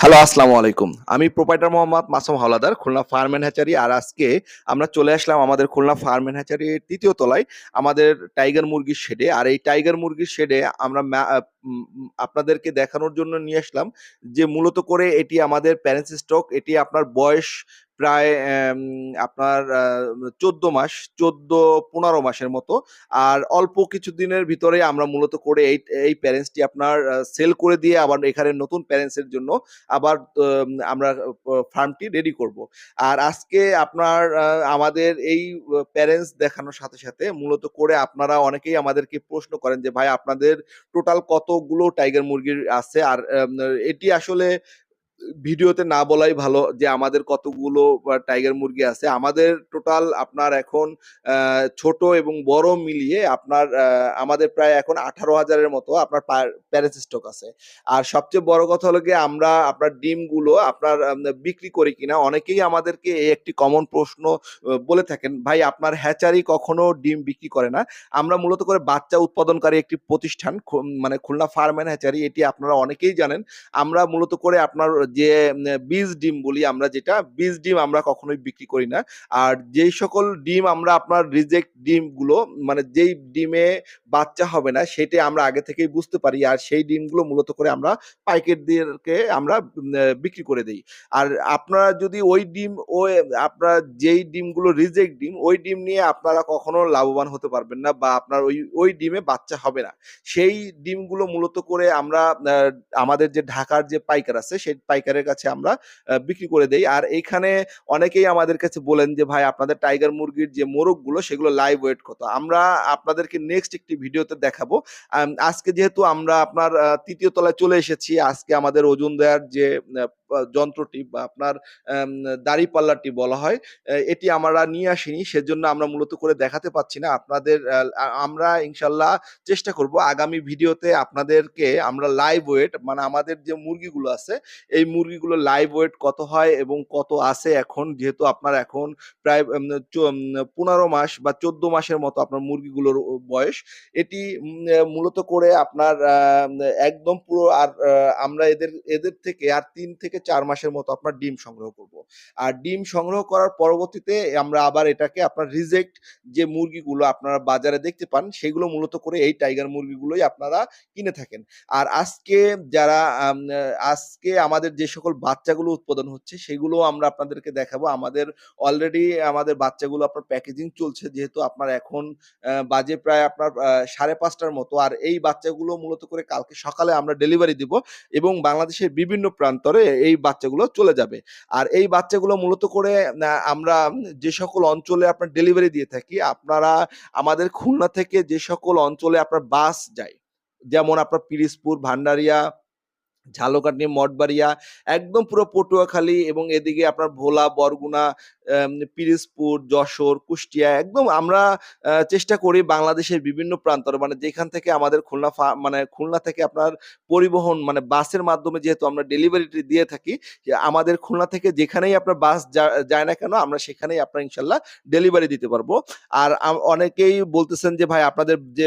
Hello, আসসালামু আলাইকুম। আমি proprietor Mohammad Masum Howlader, Khulna farm and hatchery আর আজকে আমরা চলে আসলাম আমাদের খুলনা ফার্ম অ্যান্ড হ্যাচারির তৃতীয় তলায়, আমাদের টাইগার মুরগির শেডে। আর এই টাইগার মুরগির শেডে আমরা আপনাদেরকে দেখানোর জন্য নিয়ে আসলাম যে মূলত করে এটি আমাদের প্যারেন্টস স্টক, এটি আপনার বয়স প্রায় আপনার চোদ্দ মাস, চোদ্দ, পনেরো মাসের মতো। আর অল্প কিছু দিনের ভিতরে আমরা মূলত করে এই এই প্যারেন্টসটি আপনার সেল করে দিয়ে আবার এখানে নতুন প্যারেন্টসের জন্য আবার আমরা ফার্মটি রেডি করব। আর আজকে আপনার আমাদের এই প্যারেন্টস দেখানোর সাথে সাথে মূলত করে আপনারা অনেকেই আমাদেরকে প্রশ্ন করেন যে, ভাই, আপনাদের টোটাল কতগুলো টাইগার মুরগির আছে? আর এটি আসলে ভিডিওতে না বলাই ভালো যে আমাদের কতগুলো টাইগার মুরগি আছে। আমাদের টোটাল আপনার এখন ছোট এবং বড় মিলিয়ে আপনার আমাদের প্রায় এখন আঠারো হাজারের মতো আপনার প্যারেন্স স্টক আছে। আর সবচেয়ে বড় কথা হলো গিয়ে আমরা আপনার ডিমগুলো আপনার বিক্রি করি কিনা, অনেকেই আমাদেরকে এই একটি কমন প্রশ্ন বলে থাকেন, ভাই, আপনার হ্যাচারি কখনো ডিম বিক্রি করে না? আমরা মূলত করে বাচ্চা উৎপাদনকারী একটি প্রতিষ্ঠান মানে খুলনা ফার্ম অ্যান্ড হ্যাচারি এটি আপনারা অনেকেই জানেন। আমরা মূলত করে আপনার যে বীজ ডিম বলি আমরা যেটা, বীজ ডিম আমরা কখনোই বিক্রি করি না। আর যেই সকল ডিম আমরা আপনার রিজেক্ট ডিমগুলো মানে যেই ডিমে বাচ্চা হবে না, সেটা আমরা আগে থেকেই বুঝতে পারি। আর সেই ডিমগুলো মূলত করে আমরা পাইকারদেরকে আমরা বিক্রি করে দেই। আর আপনারা যদি ওই ডিম, ওই, আপনার যেই ডিমগুলো রিজেক্ট ডিম, ওই ডিম নিয়ে আপনারা কখনো লাভবান হতে পারবেন না বা আপনার ওই ওই ডিমে বাচ্চা হবে না। সেই ডিমগুলো মূলত করে আমরা আমাদের যে ঢাকার যে পাইকার আছে, সেই পাইকারের কাছে আমরা বিক্রি করে দেই। আর এইখানে অনেকেই আমাদের কাছে বলেন যে, ভাই, আপনাদের টাইগার মুরগির যে মোরগগুলো, সেগুলো লাইভ ওয়েট কত? আমরা আপনাদেরকে নেক্সট একটি ভিডিওতে দেখাবো। আজকে যেহেতু আমরা আপনার তৃতীয় তলায় চলে এসেছি, আজকে আমাদের ওজন দেওয়ার যে যন্ত্রটি বা আপনার দাড়ি পাল্লাটি বলা হয় এটি আমরা নিয়ে আসিনি। সেজন্য আমরা মূলত করে দেখাতে পাচ্ছি না। আপনাদের আমরা ইনশাল্লাহ চেষ্টা করব আগামী ভিডিওতে আপনাদেরকে আমরা লাইভ ওয়েট মানে আমাদের যে মুরগিগুলো আছে, এই মুরগিগুলো লাইভ ওয়েট কত হয় এবং কত আছে এখন, যেহেতু আপনার এখন প্রায় পনেরো মাস বা চোদ্দ মাসের মতো আপনার মুরগিগুলোর বয়স। এটি মূলত করে আপনার একদম পুরো আর আমরা এদের এদের থেকে আর তিন থেকে চার মাসের মতো আপনার ডিম সংগ্রহ করব। আর ডিম সংগ্রহ করার পরবর্তীতে আমরা আবার এটাকে আপনার রিজেক্ট যে মুরগিগুলো আপনারা বাজারে দেখতে পান, সেগুলো মূলত করে এই টাইগার মুরগিগুলোই আপনারা কিনে থাকেন। আর আজকে যারা আজকে আমাদের যে সকল বাচ্চাগুলো উৎপাদন হচ্ছে, সেগুলো আমরা আপনাদেরকে দেখাবো। আমাদের অলরেডি আমাদের বাচ্চাগুলো আপনার প্যাকেজিং চলছে, যেহেতু আপনার এখন বাজে প্রায় আপনার সাড়ে পাঁচটার মতো। আর এই বাচ্চাগুলো মূলত করে কালকে সকালে আমরা ডেলিভারি দিব এবং বাংলাদেশের বিভিন্ন প্রান্তরে এই বাচ্চাগুলো চলে যাবে। আর এই বাচ্চাগুলো মূলত করে আমরা যে সকল অঞ্চলে আপনার ডেলিভারি দিয়ে থাকি, আপনারা আমাদের খুলনা থেকে যে সকল অঞ্চলে আপনার বাস যায়, যেমন আপনার পিরিজপুর, ভান্ডারিয়া ঝালকাঠি মঠবাড়িয়া, একদম পুরো পটুয়াখালী এবং এদিকে আপনার ভোলা, বরগুনা পিরিজপুর, যশোর, কুষ্টিয়া, একদম আমরা চেষ্টা করি বাংলাদেশের বিভিন্ন প্রান্তরে মানে যেখান থেকে আমাদের খুলনা মানে খুলনা থেকে আপনার পরিবহন মানে বাসের মাধ্যমে যেহেতু আমরা ডেলিভারি দিয়ে থাকি আমাদের খুলনা থেকে যেখানেই আপনার বাস যায় না কেন, আমরা সেখানেই আপনার ইনশাল্লাহ ডেলিভারি দিতে পারব। আর অনেকেই বলতেছেন যে, ভাই, আপনাদের যে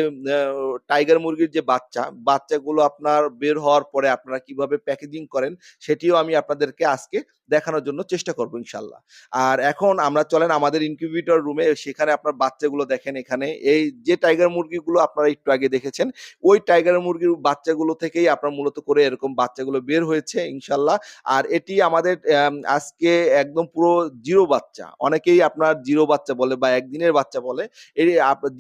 টাইগার মুরগির যে বাচ্চা, বাচ্চাগুলো আপনার বের হওয়ার পরে আপনারা কীভাবে প্যাকেজিং করেন, সেটিও আমি আপনাদেরকে আজকে দেখানোর জন্য চেষ্টা করব ইনশাল্লাহ। আর এখন আমরা চলেন আমাদের ইনকিউবেটর রুমে সেখানে আপনার বাচ্চাগুলো দেখেন এখানে। এই যে টাইগার মুরগিগুলো আপনারা একটু আগে দেখেছেন, ওই টাইগার মুরগির বাচ্চাগুলো থেকেই আপনার মূলত করে এরকম বাচ্চাগুলো বের হয়েছে ইনশাল্লাহ। আর এটি আমাদের আজকে একদম পুরো জিরো বাচ্চা। অনেকেই আপনার জিরো বাচ্চা বলে বা একদিনের বাচ্চা বলে।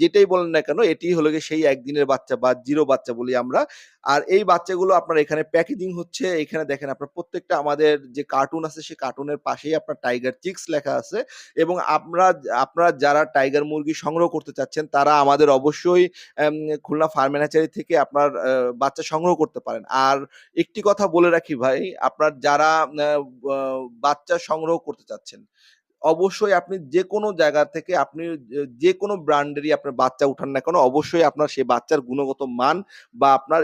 যেটাই বলেন না কেন, এটি হলো সেই একদিনের বাচ্চা বা জিরো বাচ্চা বলি আমরা। আর এই বাচ্চাগুলো আপনার এখানে প্যাকেজিং হচ্ছে, এখানে দেখেন আপনার প্রত্যেকটা আমাদের যে কার্টুন আছে সেই কার্টুনের পাশেই আপনার টাইগার চিক্স লেখা আছে এবং আপনারা আপনারা যারা টাইগার মুরগি সংগ্রহ করতে চাচ্ছেন, তারা আমাদের অবশ্যই খুলনা ফার্মেনাচারি থেকে আপনার বাচ্চা সংগ্রহ করতে পারেন। আর একটি কথা বলে রাখি ভাই, আপনার যারা বাচ্চা সংগ্রহ করতে চাচ্ছেন অবশ্যই আপনি যে কোনো জায়গা থেকে আপনি যে কোনো ব্র্যান্ডেরই আপনার বাচ্চা উঠান না কেন, অবশ্যই আপনার সেই বাচ্চার গুণগত মান বা আপনার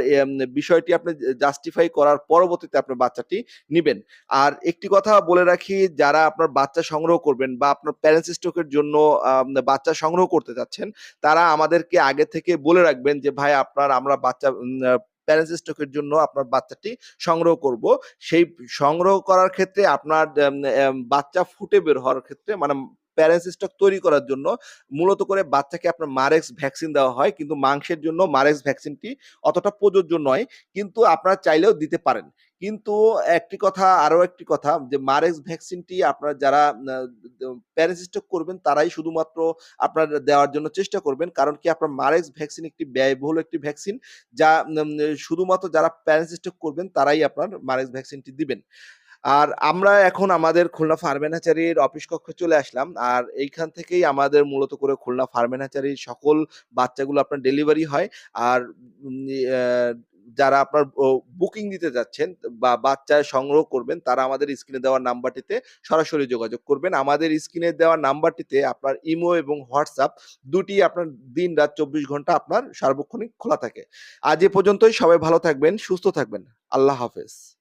বিষয়টি আপনি জাস্টিফাই করার পরবর্তীতে আপনার বাচ্চাটি নেবেন। আর একটি কথা বলে রাখি, যারা আপনার বাচ্চা সংগ্রহ করবেন বা আপনার প্যারেন্টস স্টকের জন্য বাচ্চা সংগ্রহ করতে চাচ্ছেন, তারা আমাদেরকে আগে থেকে বলে রাখবেন যে, ভাই, আপনার, আমরা বাচ্চা প্যারেন্টস স্টকের জন্য আপনার বাচ্চাটি সংগ্রহ করব। সেই সংগ্রহ করার ক্ষেত্রে আপনার বাচ্চা ফুটে বের হওয়ার ক্ষেত্রে মানে প্যারেন্টস স্টক তৈরি করার জন্য মূলত করে বাচ্চাকে আপনার মারেক্স ভ্যাকসিন দেওয়া হয়। কিন্তু মাংসের জন্য মারেক্স ভ্যাকসিনটি অতটা প্রযোজ্য নয়। কিন্তু আপনারা চাইলেও দিতে পারেন। কিন্তু একটি কথা আরও একটি কথা যে, মারেক্স ভ্যাকসিনটি আপনারা যারা স্টক করবেন তারাই শুধুমাত্র আপনার দেওয়ার জন্য চেষ্টা করবেন। কারণ কি আপনার মারেক্স ভ্যাকসিন একটি ব্যয়বহুল একটি ভ্যাকসিন যা শুধুমাত্র যারা প্যারেন্টস স্টক করবেন তারাই আপনার মারেক্স ভ্যাকসিনটি দিবেন। আর আমরা এখন আমাদের খুলনা ফার্মেনাচারির অফিস কক্ষে চলে আসলাম। আর এইখান থেকেই আমাদের মূলত করে খুলনা ফার্মেন হ্যাচারির সকল বাচ্চাগুলো আপনার ডেলিভারি হয়। আর যারা আপনার বুকিং দিতে যাচ্ছেন বা বাচ্চা সংগ্রহ করবেন তারা আমাদের স্ক্রিনে দেওয়া নাম্বারটিতে সরাসরি যোগাযোগ করবেন। আমাদের স্ক্রিনে দেওয়া নাম্বারটিতে আপনার ইমো এবং হোয়াটসঅ্যাপ দুটি আপনার দিন-রাত ২৪ ঘণ্টা আপনার সার্বক্ষণিক খোলা থাকে। আজ এ পর্যন্তই সবাই ভালো থাকবেন, সুস্থ থাকবেন। আল্লাহ হাফেজ।